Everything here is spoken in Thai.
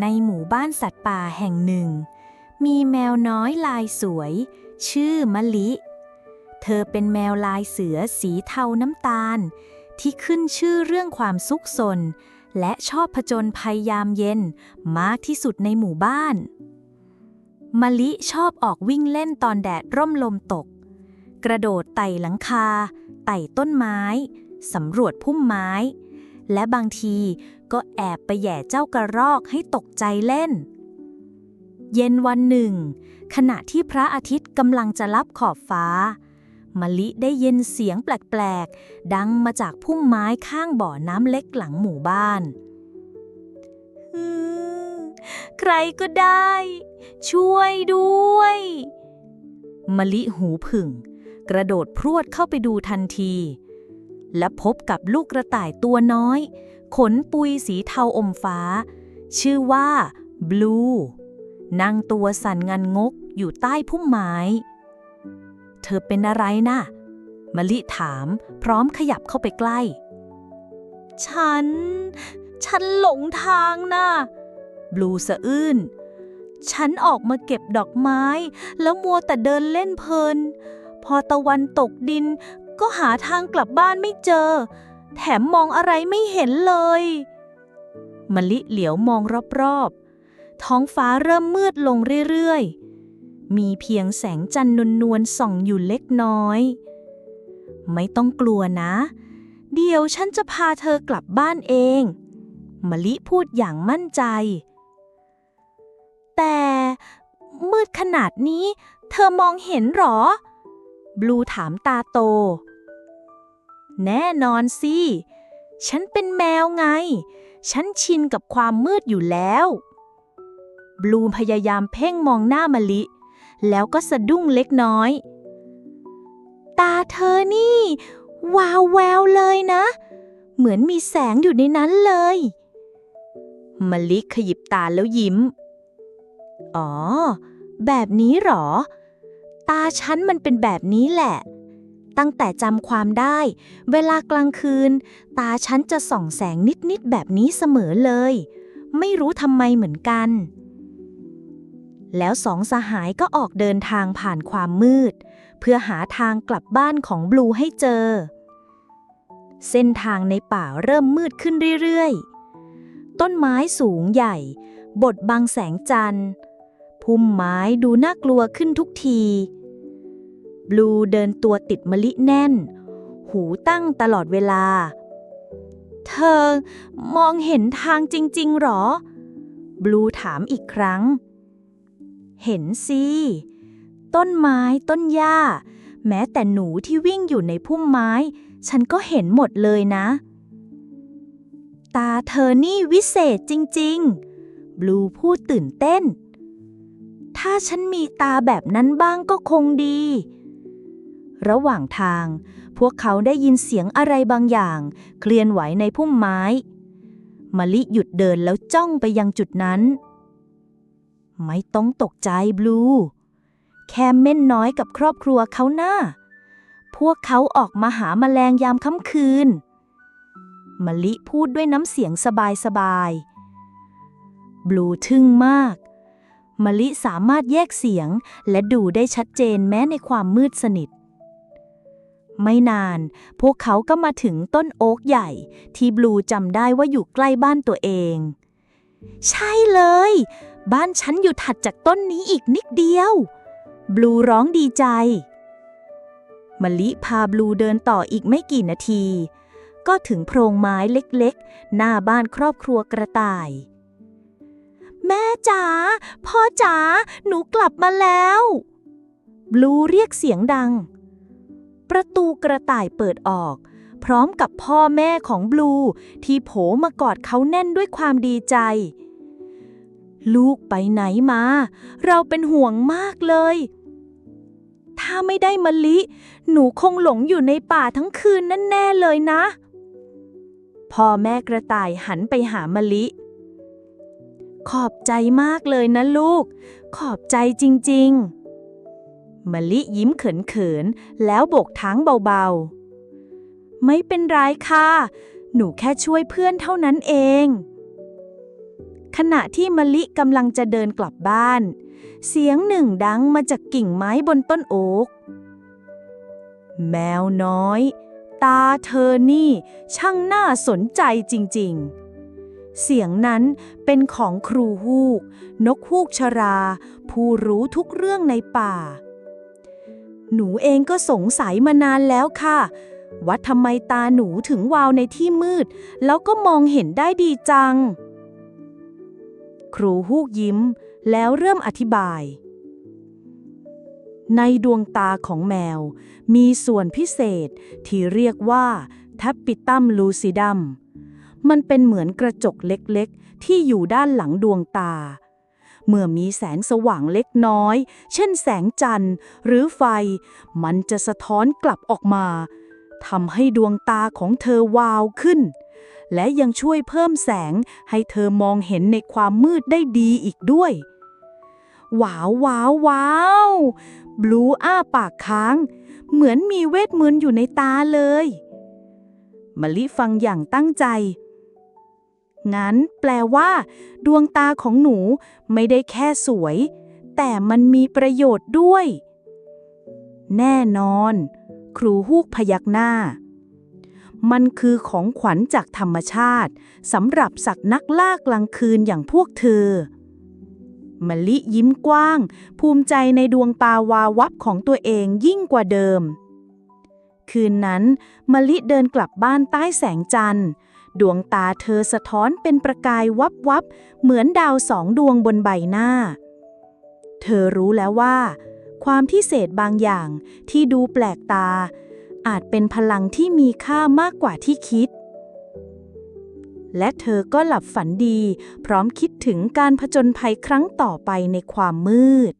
ในหมู่บ้านสัตว์ป่าแห่งหนึ่ง มีแมวน้อยลายสวย ชื่อมะลิ เธอเป็นแมวลายเสือสีเทาน้ำตาล ที่ขึ้นชื่อเรื่องความซุกซน และชอบผจญภัยยามเย็นมากที่สุดในหมู่บ้าน มะลิชอบออกวิ่งเล่นตอนแดดร่มลมตก กระโดดไต่หลังคา ไต่ต้นไม้ สำรวจพุ่มไม้ และบางทีก็แอบไปแหย่เจ้ากระรอกให้ตกใจเล่น เย็นวันหนึ่ง ขณะที่พระอาทิตย์กำลังจะลับขอบฟ้ามะลิได้ยินเสียงแปลกๆ ดังมาจากพุ่มไม้ข้างบ่อน้ำเล็กหลังหมู่บ้าน ใครก็ได้ ช่วยด้วยมะลิหูผึ่ง กระโดดพรวดเข้าไปดูทันที และพบกับลูกกระต่ายตัวน้อย ขนปุยสีเทาอมฟ้า ชื่อว่าบลูนั่งตัวสั่นงันงกอยู่ใต้พุ่มไม้ เธอเป็นอะไรนะ่ะมะลิถามพร้อมขยับเข้าไปใกล้ ฉัน ฉันหลงทางนะ่ะบลูสะอื้นฉันออกมาเก็บดอกไม้ แล้วมัวแต่เดินเล่นเพลิน พอตะวันตกดิน ก็หาทางกลับบ้านไม่เจอ แถมมองอะไรไม่เห็นเลยมะลิเหลียวมองรอบๆ ท้องฟ้าเริ่มมืดลงเรื่อยๆ มีเพียงแสงจันทร์นวลๆส่องอยู่เล็กน้อย ไม่ต้องกลัวนะ เดี๋ยวฉันจะพาเธอกลับบ้านเองมะลิพูดอย่างมั่นใจ แต่มืดขนาดนี้ เธอมองเห็นหรอ บลูถามตาโต แน่นอนสิ ฉันเป็นแมวไง ฉันชินกับความมืดอยู่แล้ว บลูพยายามเพ่งมองหน้ามะลิ แล้วก็สะดุ้งเล็กน้อย ตาเธอนี่ วาวแววเลยนะ เหมือนมีแสงอยู่ในนั้นเลยมะลิขยิบตาแล้วยิ้ม อ๋อ แบบนี้หรอ ตาฉันมันเป็นแบบนี้แหละ ตั้งแต่จำความได้ เวลากลางคืน ตาฉันจะส่องแสงนิด ๆ แบบนี้เสมอเลย ไม่รู้ทำไมเหมือนกัน แล้วสองสหายก็ออกเดินทางผ่านความมืด เพื่อหาทางกลับบ้านของบลูให้เจอ เส้นทางในป่าเริ่มมืดขึ้นเรื่อย ๆ ต้นไม้สูงใหญ่ บดบังแสงจันทร์พุ่มไม้ดูน่ากลัวขึ้นทุกที บลูเดินตัวติดมะลิแน่น หูตั้งตลอดเวลา เธอมองเห็นทางจริง ๆหรอ บลูถามอีกครั้ง เห็นสิ ต้นไม้ต้นหญ้า แม้แต่หนูที่วิ่งอยู่ในพุ่มไม้ ฉันก็เห็นหมดเลยนะ ตาเธอนี่วิเศษจริง ๆ บลูพูดตื่นเต้นถ้าฉันมีตาแบบนั้นบ้างก็คงดี ระหว่างทาง พวกเขาได้ยินเสียงอะไรบางอย่าง เคลื่อนไหวในพุ่มไม้มะลิหยุดเดินแล้วจ้องไปยังจุดนั้น ไม่ต้องตกใจบลู แค่เม่นน้อยกับครอบครัวเขาหน้า พวกเขาออกมาหาแมลงยามค่ำคืนมะลิพูดด้วยน้ำเสียงสบายๆ บลูทึ่งมากมะลิสามารถแยกเสียงและดูได้ชัดเจนแม้ในความมืดสนิท ไม่นาน พวกเขาก็มาถึงต้นโอ๊กใหญ่ ที่บลูจำได้ว่าอยู่ใกล้บ้านตัวเอง ใช่เลย บ้านฉันอยู่ถัดจากต้นนี้อีกนิดเดียว บลูร้องดีใจมะลิพาบลูเดินต่ออีกไม่กี่นาที ก็ถึงโพรงไม้เล็กๆ หน้าบ้านครอบครัวกระต่าย แม่จ๋าพ่อจ๋าหนูกลับมาแล้ว บลูเรียกเสียงดัง ประตูกระต่ายเปิดออก พร้อมกับพ่อแม่ของบลูที่โผมากอดเขาแน่นด้วยความดีใจ ลูกไปไหนมา เราเป็นห่วงมากเลย ถ้าไม่ได้มะลิ หนูคงหลงอยู่ในป่าทั้งคืนนั่นแน่เลยนะ พ่อแม่กระต่ายหันไปหามะลิ ขอบใจมากเลยนะลูก ขอบใจจริง ๆ มะลิยิ้มเขินๆ แล้วโบกทั้งเบาๆ ไม่เป็นไรค่ะ หนูแค่ช่วยเพื่อนเท่านั้นเอง ขณะที่มะลิกำลังจะเดินกลับบ้าน เสียงหนึ่งดังมาจากกิ่งไม้บนต้นโอ๊ก แมวน้อย ตาเธอนี่ช่างน่าสนใจจริงๆเสียงนั้นเป็นของครูฮูก นกฮูกชรา ผู้รู้ทุกเรื่องในป่า หนูเองก็สงสัยมานานแล้วค่ะ ว่าทำไมตาหนูถึงวาวในที่มืด แล้วก็มองเห็นได้ดีจัง ครูฮูกยิ้ม แล้วเริ่มอธิบาย ในดวงตาของแมว มีส่วนพิเศษที่เรียกว่าแทปปิตัมลูซิดัมมันเป็นเหมือนกระจกเล็กๆ ที่อยู่ด้านหลังดวงตา เมื่อมีแสงสว่างเล็กน้อย เช่นแสงจันทร์ หรือไฟ มันจะสะท้อนกลับออกมาทำให้ดวงตาของเธอวาวขึ้น และยังช่วยเพิ่มแสงให้เธอมองเห็นในความมืดได้ดีอีกด้วย ว้าวว้าวว้าวบลูอ้าปากค้าง เหมือนมีเวทมนต์อยู่ในตาเลยมะลิฟังอย่างตั้งใจ งั้นแปลว่า ดวงตาของหนูไม่ได้แค่สวย แต่มันมีประโยชน์ด้วย แน่นอน ครูฮูกพยักหน้า มันคือของขวัญจากธรรมชาติสำหรับสัตว์นักล่ากลางคืนอย่างพวกเธอมะลิยิ้มกว้าง ภูมิใจในดวงตาวาวับของตัวเองยิ่งกว่าเดิม คืนนั้นมะลิเดินกลับบ้านใต้แสงจันทร์ ดวงตาเธอสะท้อนเป็นประกายวับวับเหมือนดาวสองดวงบนใบหน้า เธอรู้แล้วว่า ความพิเศษบางอย่างที่ดูแปลกตา อาจเป็นพลังที่มีค่ามากกว่าที่คิด และเธอก็หลับฝันดี พร้อมคิดถึงการผจญภัยครั้งต่อไปในความมืด